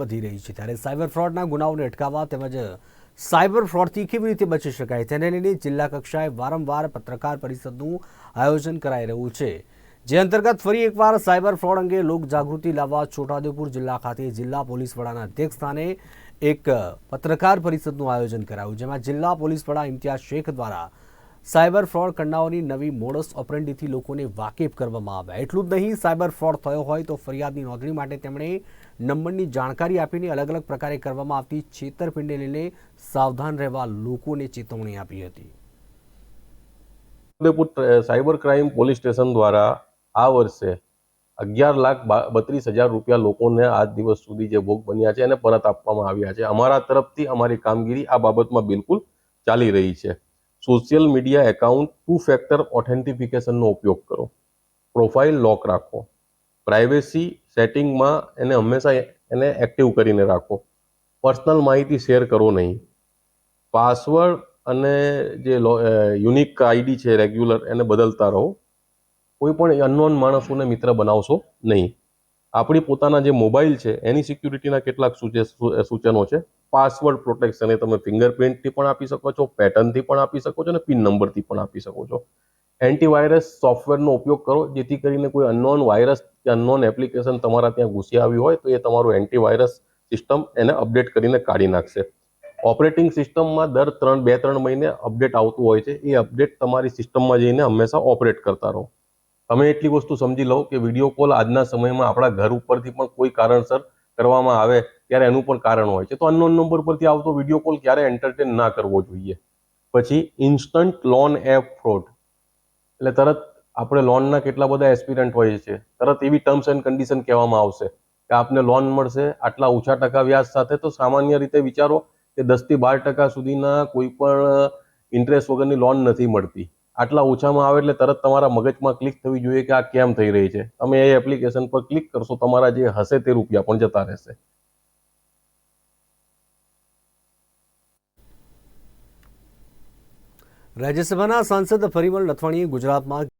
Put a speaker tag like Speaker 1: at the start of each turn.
Speaker 1: વધી રહી છે. ત્યારે સાયબર ફ્રોડના ગુનાઓને અટકાવવા તેમજ સાયબર ફ્રોડથી કેવી રીતે બચી શકાય તેને લઈને જિલ્લા કક્ષાએ વારંવાર પત્રકાર પરિષદનું આયોજન કરાઈ રહ્યું છે. જે અંતર્ગત ફરી એકવાર સાયબર ફ્રોડ અંગે લોક જાગૃતિ લાવવા છોટાઉદેપુર જિલ્લા ખાતે જિલ્લા પોલીસ વડાના અધ્યક્ષ સ્થાને એક પત્રકાર પરિષદનું આયોજન કરાયું, જેમાં જિલ્લા પોલીસ વડા ઇમ્તિયાઝ શેખ દ્વારા સાયબર ફ્રોડ કરનાઓની નવી મોડસ ઓપરેન્ડીથી લોકોને વાકેફ કરવામાં આવ્યા. એટલું જ નહીં, સાયબર ફ્રોડ થયો હોય તો ફરિયાદની નોંધણી માટે તેમણે નંબરની જાણકારી આપીને અલગ અલગ પ્રકારે કરવામાં આવતી છેતરપિંડીને લઈને સાવધાન રહેવા લોકોને ચેતવણી આપી હતી.
Speaker 2: Udaipur cyber crime police station દ્વારા આ વર્ષે અગિયાર લાખ બત્રીસ હજાર રૂપિયા લોકોને આજ દિવસ સુધી જે ભોગ બન્યા છે એને પરત આપવામાં આવ્યા છે. અમારા તરફથી અમારી કામગીરી આ બાબતમાં બિલકુલ ચાલી રહી છે. Social media account two factor ઓથેન્ટિફિકેશનનો ઉપયોગ કરો. પ્રોફાઇલ લોક રાખો. પ્રાઇવેસી સેટિંગમાં એને હંમેશા એને એક્ટિવ કરીને રાખો. પર્સનલ માહિતી શેર કરો નહીં. પાસવર્ડ અને જે યુનિક આઈડી છે રેગ્યુલર એને બદલતા રહો. કોઈ પણ અનનોન માણસોને મિત્ર બનાવશો નહીં. આપણી પોતાના જે મોબાઈલ છે, એની સિક્યુરિટીના કેટલાક સૂચનો છે. પાસવર્ડ પ્રોટેક્શન એ તમે ફિંગરપ્રિન્ટથી પણ આપી શકો છો, પેટર્નથી પણ આપી શકો છો અને પિન નંબરથી પણ આપી શકો છો. એન્ટીવાયરસ સોફ્ટવેરનો ઉપયોગ કરો, જેથી કરીને કોઈ અનનોન વાયરસ કે અનનોન એપ્લિકેશન તમારા ત્યાં ઘૂસી આવી હોય તો એ તમારું એન્ટીવાયરસ સિસ્ટમ એને અપડેટ કરીને કાઢી નાખશે. ઓપરેટિંગ સિસ્ટમમાં દર ત્રણ, બે, ત્રણ મહિને અપડેટ આવતું હોય છે. એ અપડેટ તમારી સિસ્ટમમાં જઈને હંમેશા ઓપરેટ કરતા રહો. તમે એટલી વસ્તુ સમજી લો કે વીડિયો કોલ આજના સમયમાં આપણા ઘર ઉપરથી પણ કોઈ કારણસર કરવામાં આવે ત્યારે એનું પણ કારણ હોય છે. તો અનનોન નંબર પરથી આવતો વીડિયો કોલ ક્યારે એન્ટરટેન ના કરવો જોઈએ? પછી ઇન્સ્ટન્ટ લોન એપ ફ્રોડ એટલે તરત આપણે લોનના કેટલા બધા એસ્પિરન્ટ હોય છે, તરત એવી ટર્મ્સ એન્ડ કન્ડિશન કહેવામાં આવશે કે આપને લોન મળશે, આટલા ઓછા ટકા વ્યાજ સાથે. તો સામાન્ય રીતે વિચારો કે દસથી બાર ટકા સુધીના કોઈ પણ ઇન્ટરેસ્ટ વગરની લોન નથી મળતી. આટલા ઓછામાં આવે એટલે તરત તમારા મગજમાં ક્લિક થવી જોઈએ કે આ કેમ થઈ રહી છે. તમે એ એપ્લિકેશન પર ક્લિક કરશો, તમારા જે હશે તે રૂપિયા પણ જતા રહેશે.
Speaker 1: રાજ્યસભાના સાંસદ પરિમલ નથવાણીએ ગુજરાતમાં